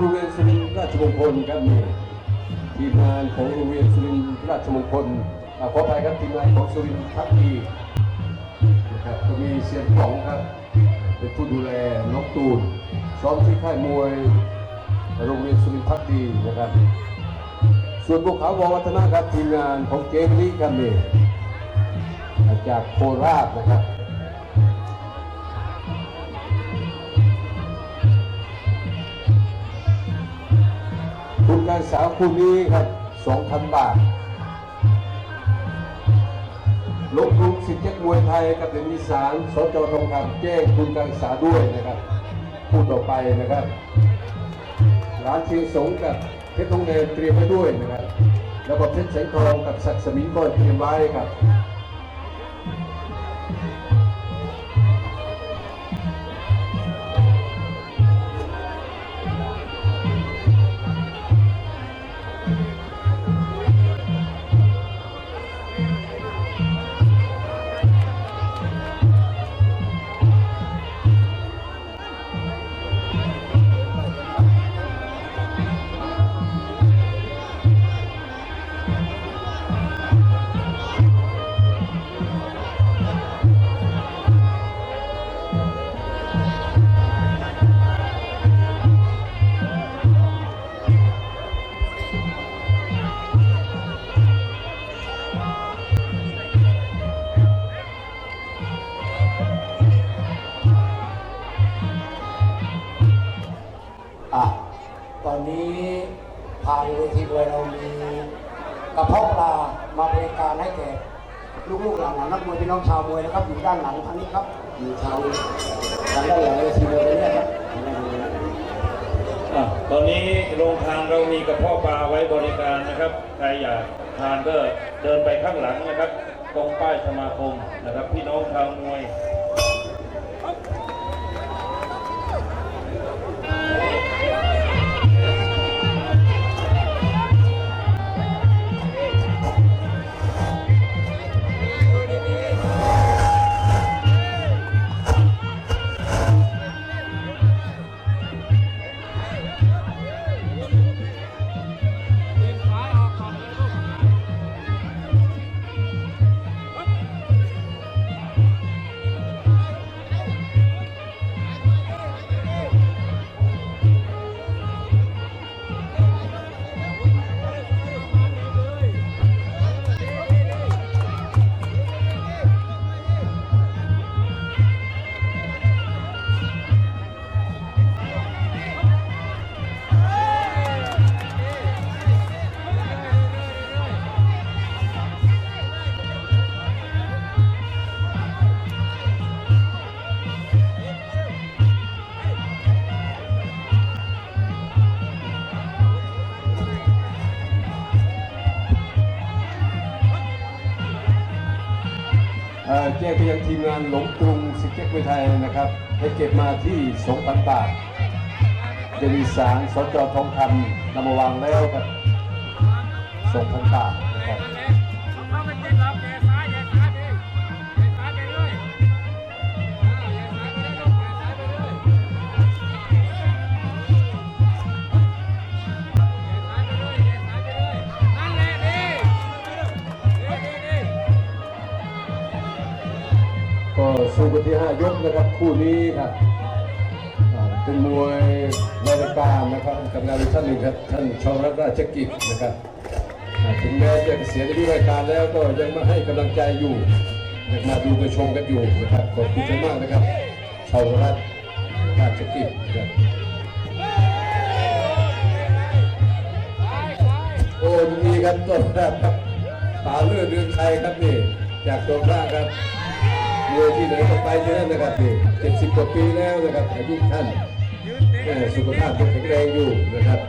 โรงเรียนสุรินทร์ราชมงคลครับมีทีมงานของโรงเรียนสุรินทร์ราชมงคลอ่าขออภัยครับทีมงานของสุรินทร์พักดีนะครับก็มีเซียนป๋องครับเป็นผู้ดูแลน้องตูนซ้อมที่ค่ายมวยโรงเรียนสุรินทร์พักดีนะครับ ส่วนพวกเขาววัฒนะครับทีมงานของเจมลี่ครับนี่จากโคราชนะครับ ทุนการศึกษาคู่นี้ครับ2,000บาทลงทุนสิทธิ์เจ็ดมวยไทยกับเดนนิสานสจทองคำแจ้งทุนการศึกษาด้วยนะครับคู่ต่อไปนะครับร้านเชียงสงกับเพชรทองแดงเตรียมไว้ด้วยนะครับแล้วก็เพชรแสงทองกับศักดิ์สมิงก็เตรียมไว้ครับ ทางเวทีมวยเรามีกระเพาะปลามาบริการให้แก่ลูกๆหลานๆนักมวยพี่น้องชาวมวยนะครับอยู่ด้านหลังทางนี้ครับอยู่ทางทางด้านหลังเวทีมวยเนี่ยครับอะตอนนี้โรงทานเรามีกระเพาะปลาไว้บริการนะครับใครอยากทานก็เดินไปข้างหลังนะครับ ตรงป้ายสมาคมนะครับ พี่น้องชาวมวย แจ้งไปยังทีมงานหลงกรุงสิเก็ตเวไทยนะครับให้เก็บมาที่สองพันบาทจะมีสารสจทองคำนำมาวางแล้วกับ2,000บาทนะครับ ก็สู้กันที่5ยกนะครับ คู่นี้ครับเป็นมวยในรายการนะครับกับงานท่านหนึ่งครับท่านชาวรัตน์ราชกิจนะครับถึงแม้จะเกษียณอายุรายการแล้วก็ยังมาให้กำลังใจอยู่มาดูมาชมกันอยู่นะครับขอบคุณมากนะครับชาวรัตราชกิจครับโอ้ยินดีครับต้นแรกครับป่าเลือดเรืองชัยครับนี่จากตัวพระครับ ที่ไหนก็ไปที่นั่นนะครับนี่เจ็ดสิบกว่าปีแล้วนะครับอายุท่านสุขภาพยังแข็งแรงอยู่นะครับ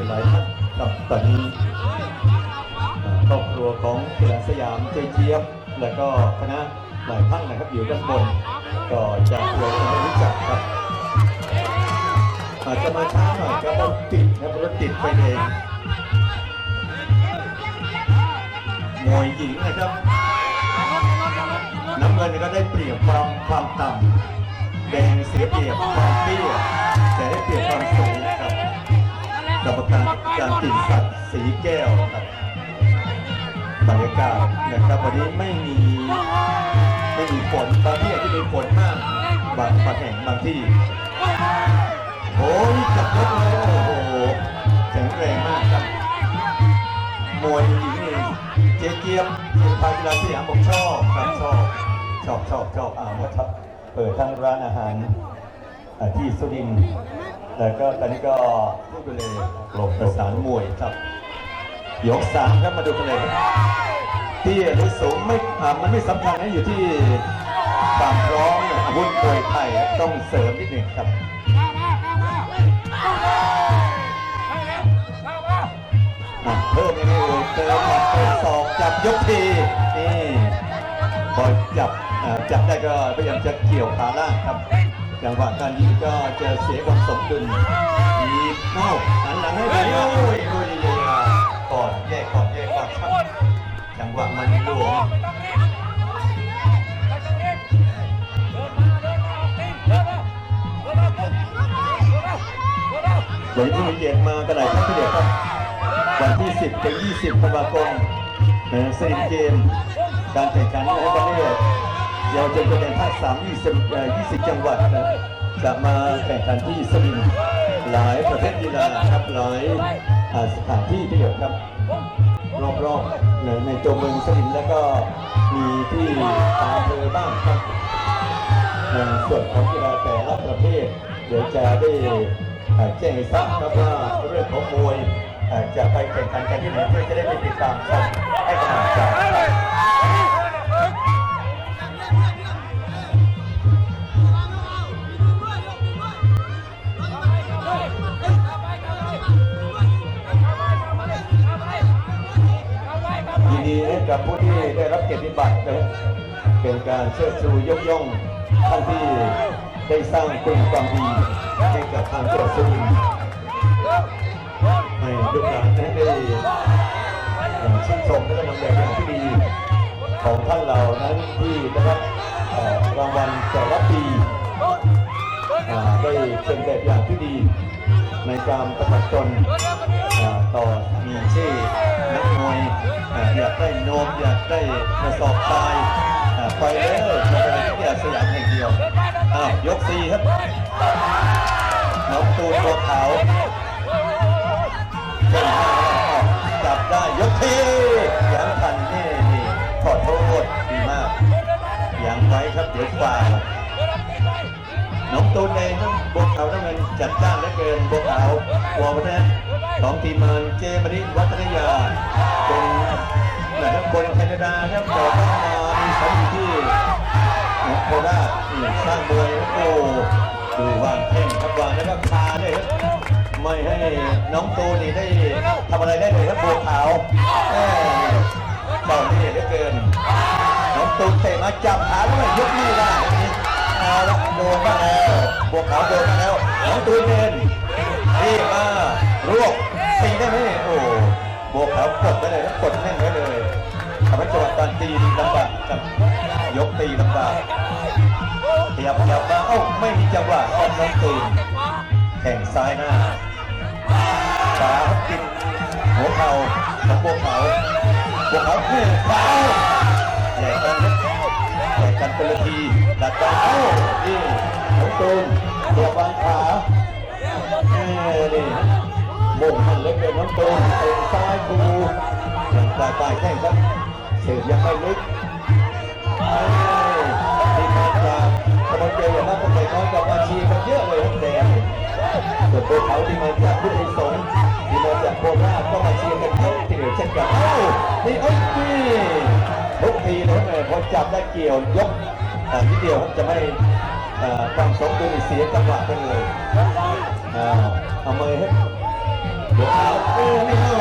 นผู้เกียรติหลายท่านกับตอนนี้อ่ครอบครัวของกีฬาสยามเจเจี๊ยบ และก็คณะหลายท่านนะครับอยู่ด้านบน ก็จะเพื่อให้รู้จักครับอาจจะมาช้าหน่อยครับรถติดครับรถติดไฟแดงมวยหญิงนะครับน้ำเงินก็ได้เปรียบความความต่ำ นะครับวันนี้ไม่มีไม่มีฝนบางที่อาจจะมีฝนมากบางบางแห่งบางที่โอ้ยจับยกเลยโอ้โหแข็งแรงมากครับมวยหญิงนี่เจ๊เกียบเจ๊พากีฬาสยามผมชอบครับชอบชอบชอบชอบอ่ามาทับเปิดทั้งร้านอาหารที่สุรินทร์แล้วก็ตอนนี้ก็พูดไปเลยลงประสานมวยครับยกสามครับมาดูกันเลย เตี้ยหรือสูงไม่อ่ามันไม่สำคัญนะอยู่ที่ความพร้อมเนี่ยอาวุธมวยไทยต้องเสริมนิดหนึ่งครับเพิ่มยังไงเอ่ยเติมหมัดเติมศอกจับยกทีนี่พอจับจับได้ก็พยายามจะเกี่ยวขาล่างครับจังหวะการยิงก็จะเสียความสมดุลยีบเข้าหันหลังให้ดีโอ้ยโอ้ยก่อนแยกก่อนแยกก่อนครับ จังหวะมันหลวมวันนี้ผู้มีเกียรติมากันหลายท่านทีเดียวครับวันที่ 10ถึง20ธันวาคมเอ่อสนิมเกม การแข่งขันในประเทศเยาวชนตัวแทนภาค3 20เอ่อ20 จังหวัดจะมาแข่งขันที่สนิมหลายประเภทกีฬาครับหลาย สถานที่ทีเดียวครับ รอบๆในในตัวเมืองสนิมแล้วก็มีที่ตามอำเภอบ้างครับในส่วนของกีฬาแต่ละประเภท เดี๋ยวจะได้แจ้งให้ทราบครับว่าเรื่องของมวยจะไปแข่งขันกันที่ไหนเพื่อจะได้ไปติดตามชมให้กำลังใจ กับผู้ที่ได้รับเกียรติบัตรนะครับเป็นการเชิดชูยกย่องท่านที่ได้สร้างคุณความดีให้กับทางจังหวัดสุรินทร์ให้ลูกหลานนั้นได้ชื่นชมและนำแบบอย่างที่ดีของท่านเหล่านั้นที่ได้รับรางวัลแต่ละปีได้เป็นแบบอย่างที่ดี ในการปฏิบัติตนต่อมีชื่อนักมวยอยากได้โนมอยากได้กระสอบทรายไปเลยมาเป็นที่สยามแห่งเดียวอ้าวยกสี่ครับน้องตูนตัวขาวเก่งมาจับได้ยกทียังทันนี่นี่ขอโทษดีมากยังไว้ครับเดี๋ยวฝ่าน้องตูนเองครับบัวขาวน้ำเงิน จัดจ้านเหลือเกินบัวขาววอลประเทศของทีมงานเจมริวัฒนยาเป็นนะครับคนแคนาดาครับต่ว่ามามีสถานอยู่ที่โคราชสร้างมวยโอ้ดูวางแข้งครับวางแล้วก็คาด้วยครับไม่ให้น้องตูนี่ได้ทำอะไรได้เลยครับบัวขาวแม่เจ้านี่เหลือเกินน้องตูนเตะมาจับขาด้วยยกนี่ได้ ทีนี้เอาละโดนมาแล้วบวกขาวโดนมาแล้วน้องตูนเดินนี่มารวบตีได้ไหมโอ้บวกขาวกดไปเลยครับกดแน่นไว้เลยทำให้จังหวะการตีลำบากครับยกตีลำบากขยับขยับมาเอ้าไม่มีจังหวะของน้องตูนแข่งซ้ายหน้าขากินหัวเข่าของบวกขาวบวกขาวคู่ขาวใหญ่กันครับใหญ่กันคนละทีดัดกันเอ้า น้องตูนตัวบางขาเอ้นี่มุ่งมันเหล็กเกินน้องตูนเป็นซ้ายคูยังปลายปลายแข้งครับเสียบยังไม่ลึกเอ้ยนี่มาจากตะบนเกลียวนะตะบนน้อยกับอาชีกันเยอะเลยครับแดงส่วนตัวเขาที่มาจากพุทธิสงฆ์ที่มาจากโคราชก็มาเชียร์กันเยอะทีเดียวเช่นกันเอ้านี่เอ้ยนี่ทุกทีเลยแม่พอจับได้เกี่ยวยกอ่นิดเดียวจะไม่ อ่าความสมดุลเสียจังหวะไปเลยเอามือให้บวเอาเออไม่เข้า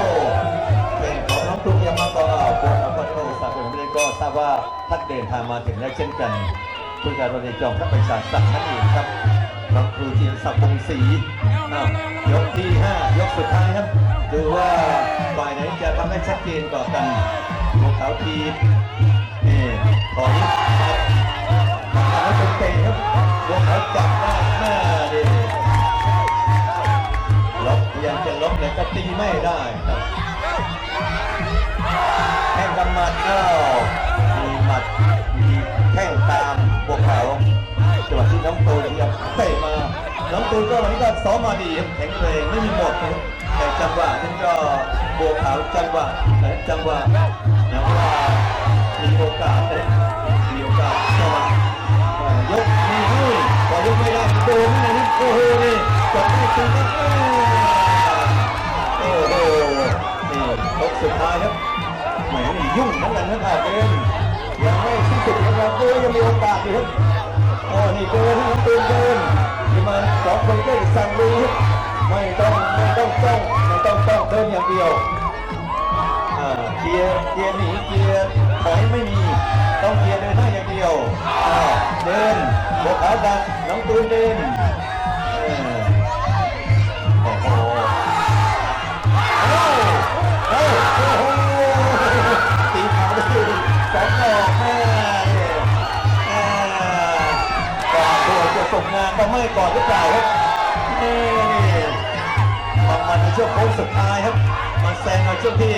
เป็นของน้องตุ้มยังมาต่อเอาบวกเอาพอโทสาเป็นไม่ได้ก็ทราบว่าท่านเดินทางมาถึงแล้วเช่นกันผู้การวันนี้จอมพระประชาสักดิ์นั่นเองครับน้องครูเจียมศักดิ์วงศรียกที่ห้ายกสุดท้ายครับดูว่าฝ่ายไหนจะทำให้ชัดเจนกว่ากันพวกเขาทีนี่ถอ เป็นเตะครับพวกเขาจับได้หน้าดิล็อกยังจะล็อกเลยก็ตีไม่ได้ครับแข่งกันหมัดอ้าวมีหมัดมีแข้งตามพวกเขาจังหวะที่น้องตูนยังเตะมาน้องตูนก็วันนี้ก็ซ้อมมาดีแข็งแรงไม่มีหมดนะแต่จังหวะนั้นก็บวกเขาจังหวะและจังหวะนะว่ามีโอกาสนะมีโอกาสจังหวะ ยกไม่ได้โดนนี่นะโอ้โหนี่จับได้ตูนก็โอ้โหนี่ยกสุดท้ายครับแหมนี่ยุ่งทั้งนั้นทั้งอาเกมยังไม่สิ้นสุดนะครับโอ้ยังมีโอกาสอยู่ครับโอ้นี่เดินที่น้องตูนเดินที่มาสองคนก็สั่งลุยครับไม่ต้องไม่ต้องต้องไม่ต้องต้องเดินอย่างเดียวอ่าเกียร์เกียร์หนีเกียร์ถอยไม่มี ต้องเกียร์เดินหน้าอย่างเดียวอ่าเดิน บกขาดันน้องตูนเดินโอ้โหโอ้โอ้โอ้โหตีขาได้สองดอกแม่เนี่ยอ่าก่อนตัวจะส่งงานก็ไม่ก่อนหรือเปล่าครับนี่มันมันในช่วงโค้งสุดท้ายครับมันแซงในช่วงที่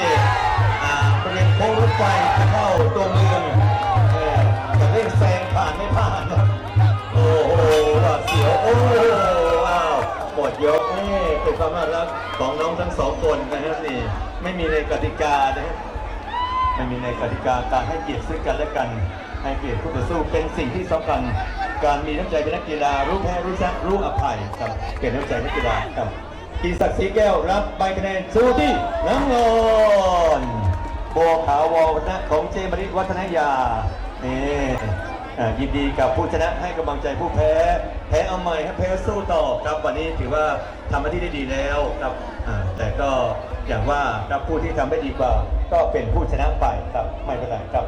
ความน่ารักของน้องทั้งสองคนนะครับนี่ไม่มีในกติกานะครับไม่มีในกติกาการให้เกียรติซึ่งกันและกัน ให้เกียรติคู่ต่อสู้เป็นสิ่งที่สำคัญ การมีน้ำใจเป็นนักกีฬารู้แพ้รู้ชนะรู้อภัยครับเกียรติน้ำใจนักกีฬาครับกีศักดิ์ศรีแก้วรับใบคะแนนสู้ที่น้ำเงินบัวขาวววัฒนะของเจมริวัฒนยานี่ ยินดีกับผู้ชนะให้กำลังใจผู้แพ้ แพ้เอาใหม่ครับแพ้สู้ต่อครับวันนี้ถือว่าทำหน้าที่ได้ดีแล้วครับแต่ก็อย่างว่าครับผู้ที่ทำได้ดีกว่า ก็เป็นผู้ชนะไปครับไม่เป็นไรครับ